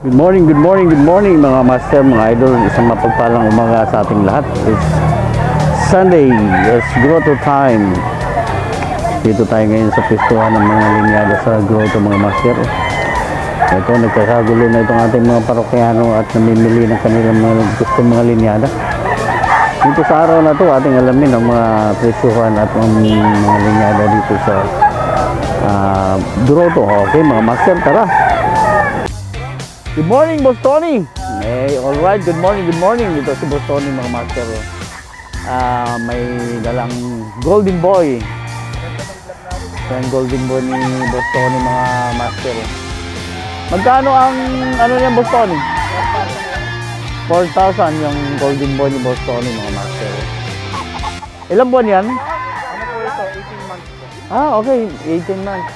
Good morning, good morning, good morning mga master, mga idol. Isang mapagpalang umaga sa ating lahat. It's Sunday, yes, grotto time. Dito tayo ngayon sa pistuhan ng mga linyada sa grotto mga master. Ito, nagkakagulo na itong ating mga parokyano at namimili ng kanilang mga gusto mga linyada. Dito sa araw na to, ating alamin ang mga presyuhan at ang mga linyada dito sa ah, grotto. Okay, mga master, tara! Good morning, Boss Tony. Eh, all right. Good morning, good morning. Dito si Boss Tony, mga master. Ah, may dalang Golden Boy. Yan, Golden Boy ni Boss Tony, mga master. Magkano ang ano niyan, Boss Tony? 4,000 yung Golden Boy ni Boss Tony, mga master. Ilang buwan yan? Ano po ito? 18 months. Ah, okay. 18 months.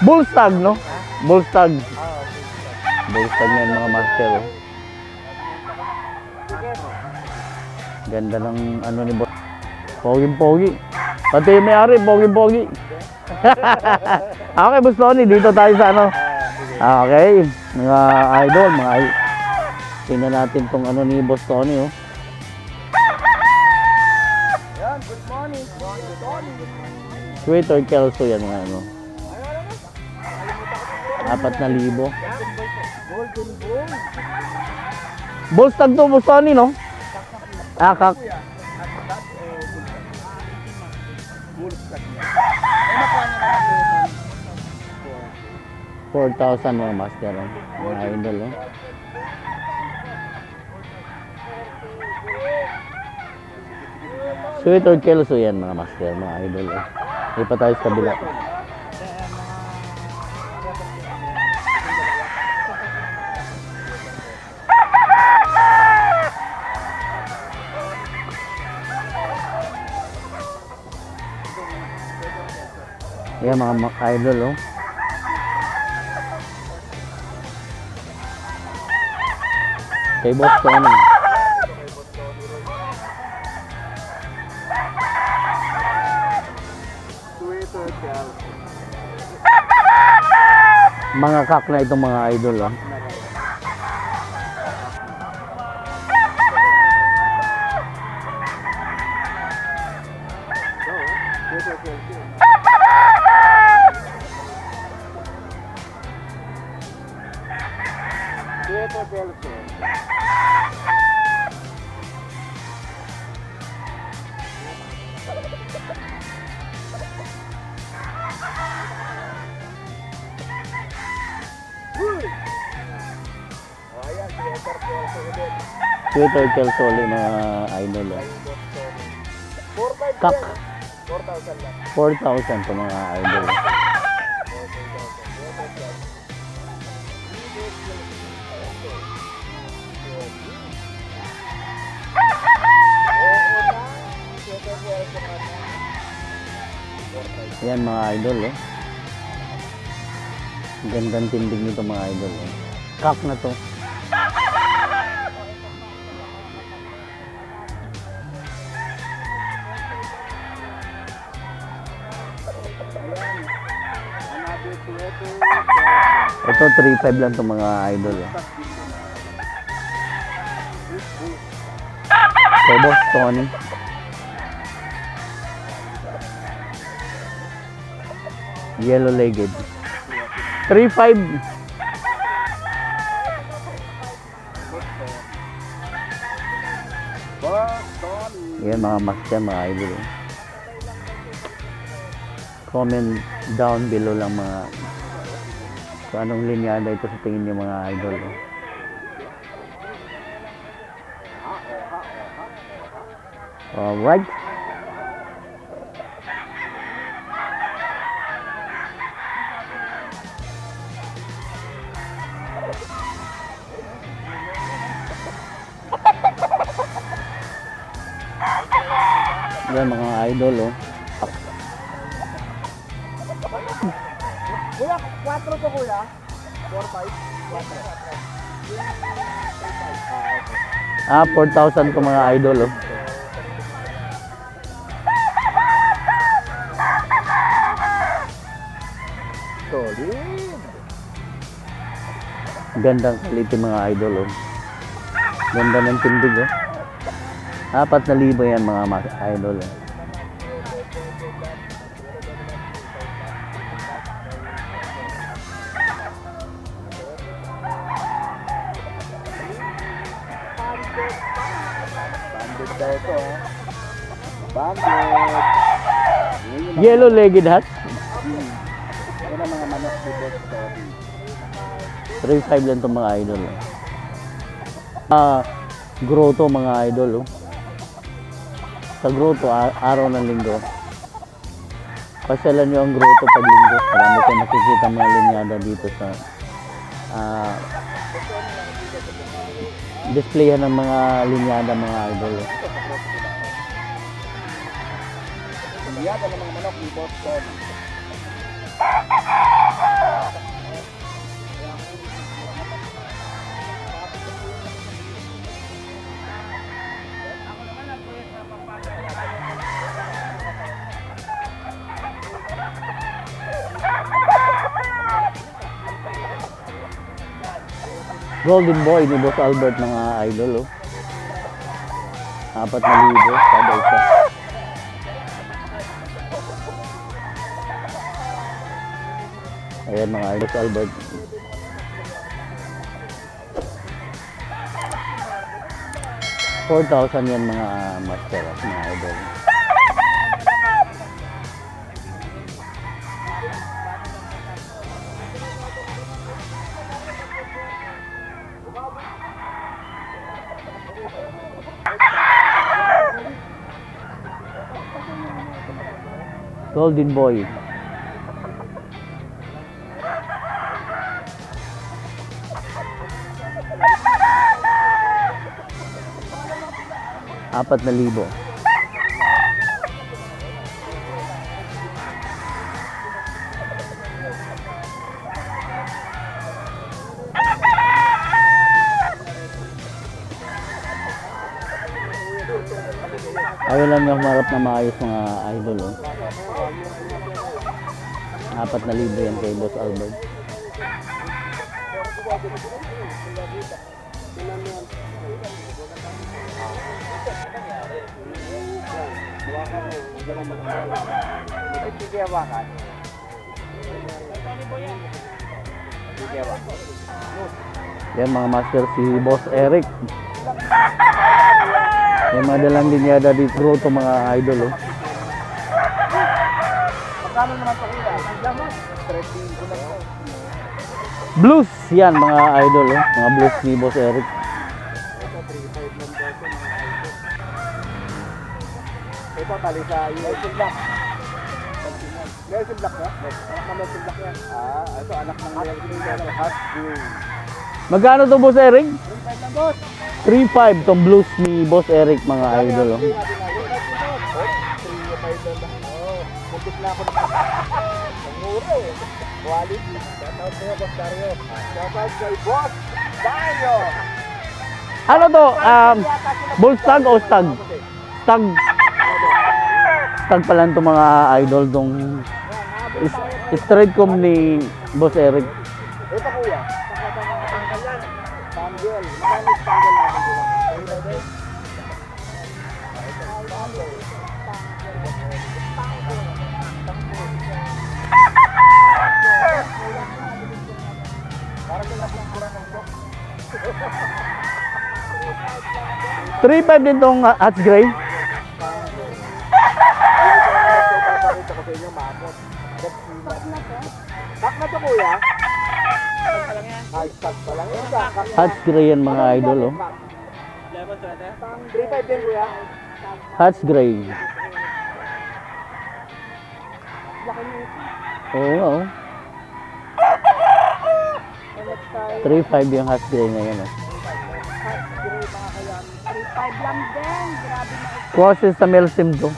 Bullstag, no? Bullstag. Ah, Bullstag yan, mga master. oh. Ganda ng ano ni boss. Poging-pogi. Pati yung may-ari, poging-pogi. okay, boss Tony, dito tayo sa ano. Okay. Mga idol, mga idol. Tingnan natin tong ano ni boss Tony, oh. Or kelso yan, mga ano. Apat na libo. Golden Boy. Bullstag to, boss Tony, no? Ah, kak. Eh. Eh, ng 4,000 mga master. Mga idol, oh. Sweet or kelso yan mga master, mga idol, oh. Hindi pa tayo kabila. Yan mga ma- idol, oh. Kay Boss Tony. Mga kak na itong mga idol, oh. Twitter kelso ulit mga idol. 4,500 Kak. 4,000 lang. 4,000 to mga idol. Yan mga idol, oh. Gandang tindig nito mga idol, oh. Kak na to. Ito 3.5 lang to mga idol, boss, Tony. Yellow legged. 3.5. Yan mga master, mga idol. oh. Comment down below lang mga kung anong linyada ito sa tingin niyo mga idol. oh. Alright. Kuya, 4 to kuya. 4, 5, 4. Ah, 4,000 ko mga idol oh. Solid. Gandang quality mga idol oh. Ganda ng tindig oh. Apat na libo yan mga idol oh. Yung Yellow legged hat. Hmm. Yan ang mga manok ni Boss Tony. 3.5 lang itong mga idol. Oh. Ah, grotto mga idol. Oh. Sa grotto, araw ng linggo. Pasyalan nyo ang grotto pag linggo. Marami kayo nakikita mga linyada dito sa ah, displayan ng mga linyada mga idol. Oh. Yan ang mga manok ni Boss Tony. Golden Boy ni Boss Albert mga idol. Oh. Apat na libo kada isa. Ayan mga Boss Albert. Four thousand yan mga master mga idol. Golden Boy. Apat na libo. Ayaw lang yung humarap na maayos mga idol. Oh. Apat na libo yan kay Boss Albert. Sige, Yung mga dalang linyada dito grotto mga idol. Oh. Magkano naman ito kuya? Lamang. 13 ko lang ito. Blues yan mga idol. Oh. Mga blues ni Boss Eric. Ito, tali sa Nelson Black. Nelson Black na? Anak ng Nelson Black yan. Ah, ito anak ng Nelson Black. Hot green. Magkano to Boss Eric? 3.5 lang boss. 3.5 tong blues ni Boss Eric mga idol. Oh. 3.5 lang. Oh, buntis na ako ng Ang mura eh. Quality. Shout out sa'yo, Boss Dario. Shout out kay Boss Dario. Ano to? Um, bull stag o stag? Stag. Stag pala to mga idol tong straight com ni Boss Eric. Ito kuya. Magkano yung tanggal natin ng box. 3.5 din tong Hats Gray. Stock na to kuya? Ay, stock pa lang. Hats Gray yan mga idol. Oh. 3.5 din kuya. Hats Gray. Oo nga oh. 3.5 yung Hats Gray na yan. Oh. 3.5 lang din. Grabe na. Crosses sa Melsim to.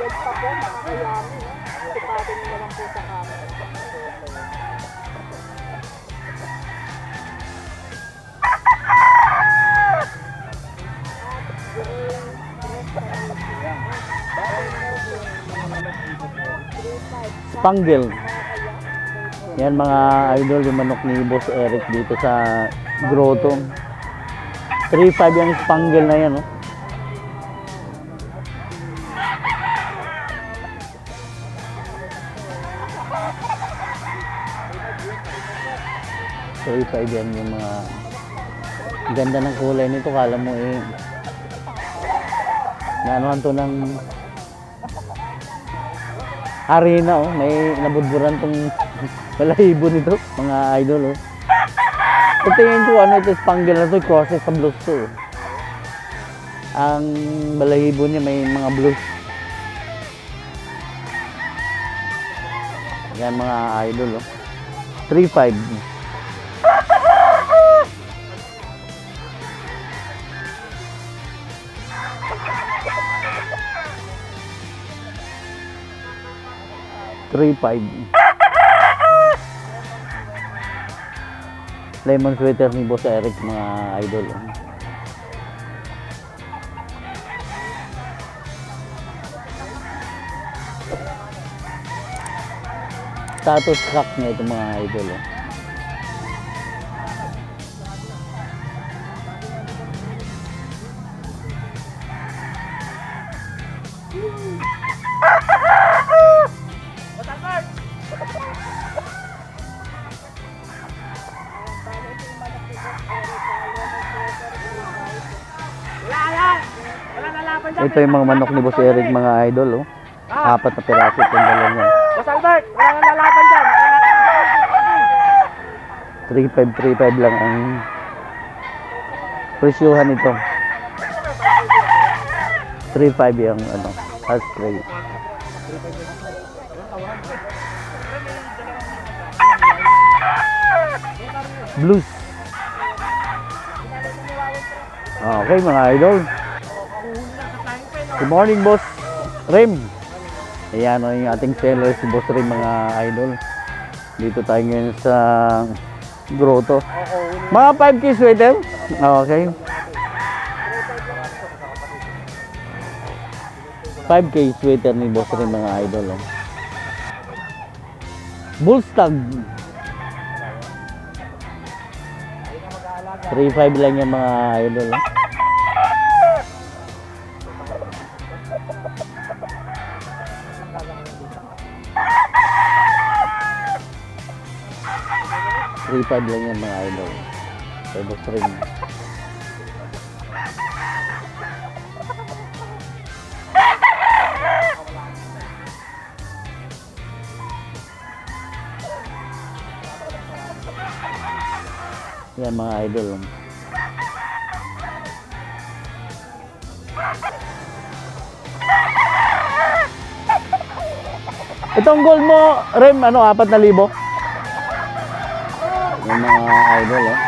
Dead pa po, makakayami. Sipado nyo lang po sa camera. Spangle. Yan mga idol yung manok ni Boss Eric dito sa grotto. 3.5 yung spangle na yan. Oh. Five yan yung mga ganda ng kulay nito. Kala mo eh naanohan to ng arena oh. May nabudburan tong balahibo nito mga idol oh. Sa tingin ko ano ito spangle na to crosses sa blues to eh. ang balahibo niya may mga blues. Yan mga idol oh. 3-5 3-5 Lemon sweater ni Boss Eric mga idol. oh. Status crack niya ito mga idol. oh. Ito yung mga manok ni Boss Eric mga idol. Oh. Apat na piraso itong dalawa niya. Boss Albert! Wala nang lalaban dyan! Wala nang 3.5, 3.5 lang ang presyuhan nito. 3.5 yung ano, half spray. Blues. Okay mga idol. Good morning boss Rim. Ayan o yung ating seller si boss Rim mga idol. Dito tayo ngayon sa grotto. Mga 5K sweater? Okay. 5K sweater ni Boss rin mga idol. Oh. Bullstag. 3.5 lang yung mga idol. Oh. Three five lang yan mga idol. Kay Boss Ring. Yan mga idol. Itong gold mo, Rem, ano, apat na libo? Yung mga idol, oh.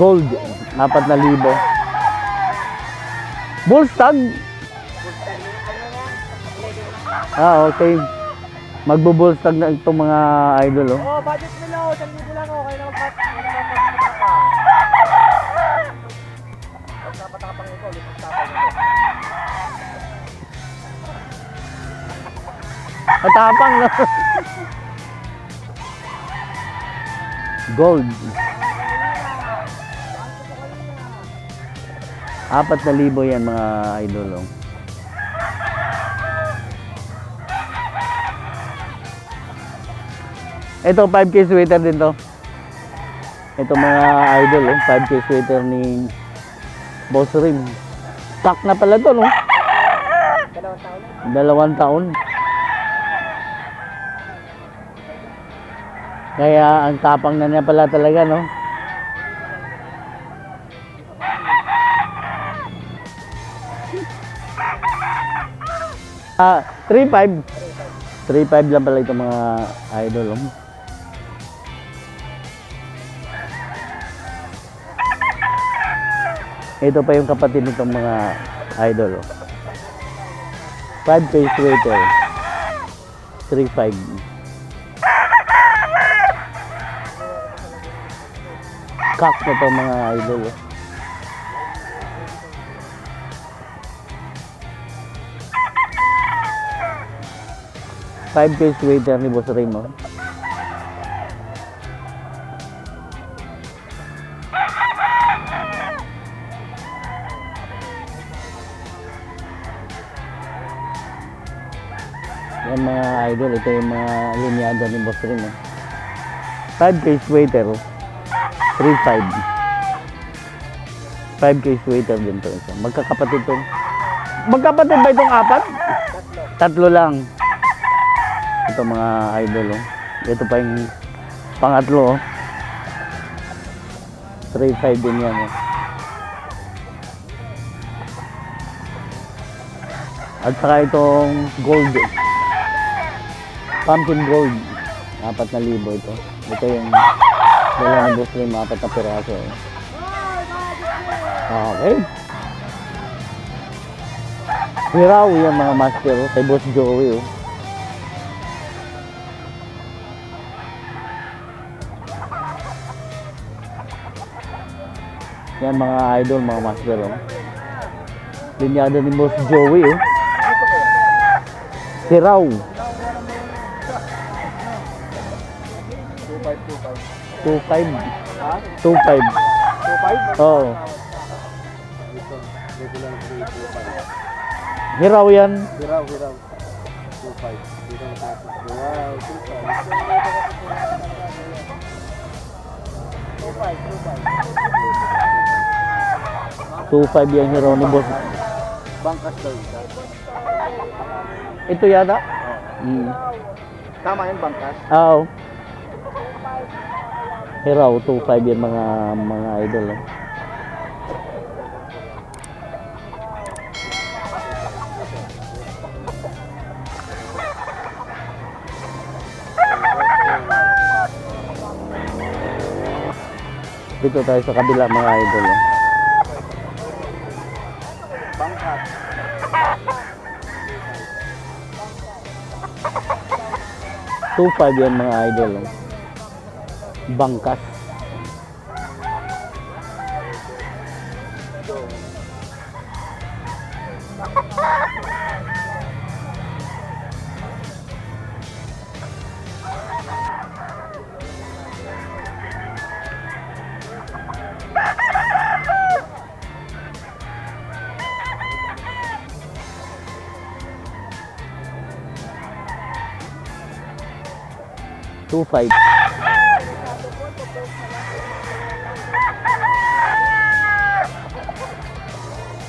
Gold, apat na libo. Bullstag. Ah, okay. Magbo-bullstag na itong mga idol, oh. Oh, budget below! 1,000 lang! Kayo na magpat... Kayo na Gold. Apat na libo yan mga idol. oh. Ito 5k sweater din to. Ito mga idol, oh, 5k sweater ni Boss Rim. Stock na pala to, no? Dalawang taon. Dalawang taon. Kaya ang tapang na niya pala talaga, no? Ah, 3.5. 3.5 lang pala itong mga idol. Oh. Ito pa yung kapatid nitong mga idol. Oh. 5 face waiter. 3.5. Kak na to mga idol. oh. 5 case waiter ni Boss Raymond. Yan mga idol, ito yung mga linyada ni Boss Raymond. 5 case waiter, 3.5. 5 case waiter din to isa. Magkakapatid to. Magkapatid ba itong apat? Tatlo lang. Ito mga idol. Oh. Ito pa yung pangatlo. Oh. 3.5 din yan. Oh. At saka itong gold. Pumpkin gold. Apat na libo ito. Ito yung dala ng boss rin, apat na piraso. Eh. Okay. Hiraw yan mga master. Kay Boss Joey. Oh. Yan mga idol, mga master. Oh. Linyada ni Boss Joey. Oh. Hiraw. 2525. 2.5. Ha? 2.5. 25? Oo. Ito, regular grade 25. Hiraw yan. Hiraw, hiraw. 25. Hiraw tapos. Wow, 25. 2.5 yung hiraw ni Boss. Bangkas daw isa. Ito yata? Oo. Mm. Tama yun, bangkas? Oo. Hiraw, 2.5 yan mga mga idol. Oh. Dito tayo sa kabila mga idol. Bangkas. Two five yan mga idol. Oh. Bangkas. Two five.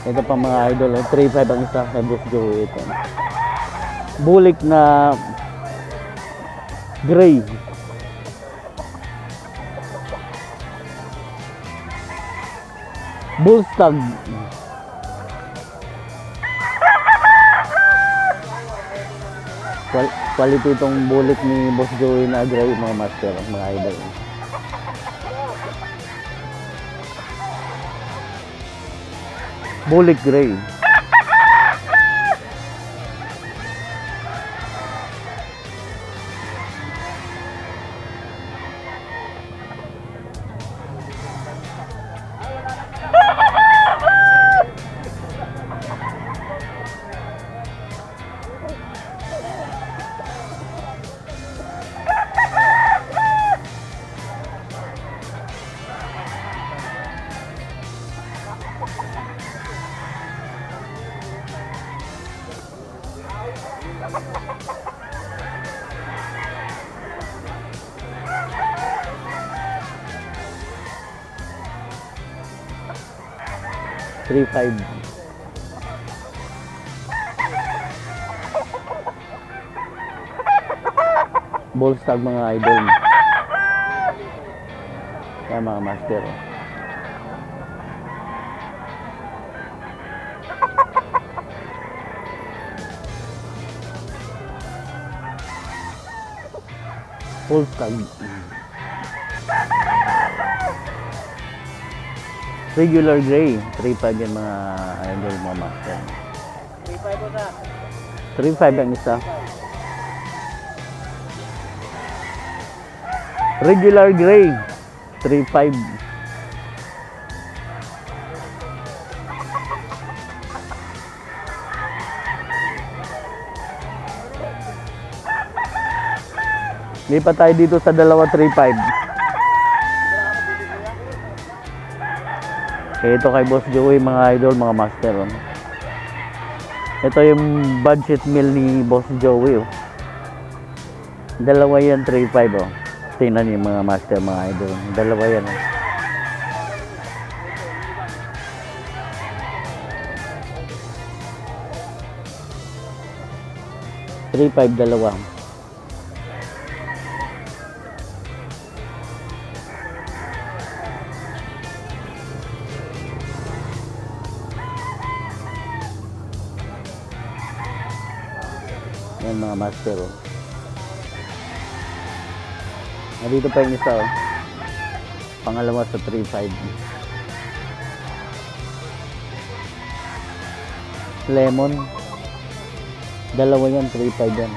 Ito pa mga idol, oh. 3.5 ang isa kay Boss Joey ito. Bulik na gray. Bullstag. Qual- quality itong bulik ni Boss Joey na gray mga master, mga idol. Bulik gray. Three five. Ballstag mga idol. Kaya mga master. oh. Ballstag. Regular gray. 3.5 yan mga idol mga master. 35 po na. 3.5 ang isa. Regular gray. 3.5. Lipat tayo dito sa dalawa 3.5. Eh, ito kay Boss Joey, mga idol, mga master. Oh. Ito yung budget meal ni Boss Joey. Oh. Dalawa yan, 3.5. Oh. Tingnan niyo mga master, mga idol. Dalawa yan. Oh. Three five dalawa. Yan mga master oh. Nandito pa yung isa oh. Pangalawa sa 3.5. Lemon. Dalawa yan, 3.5 yan.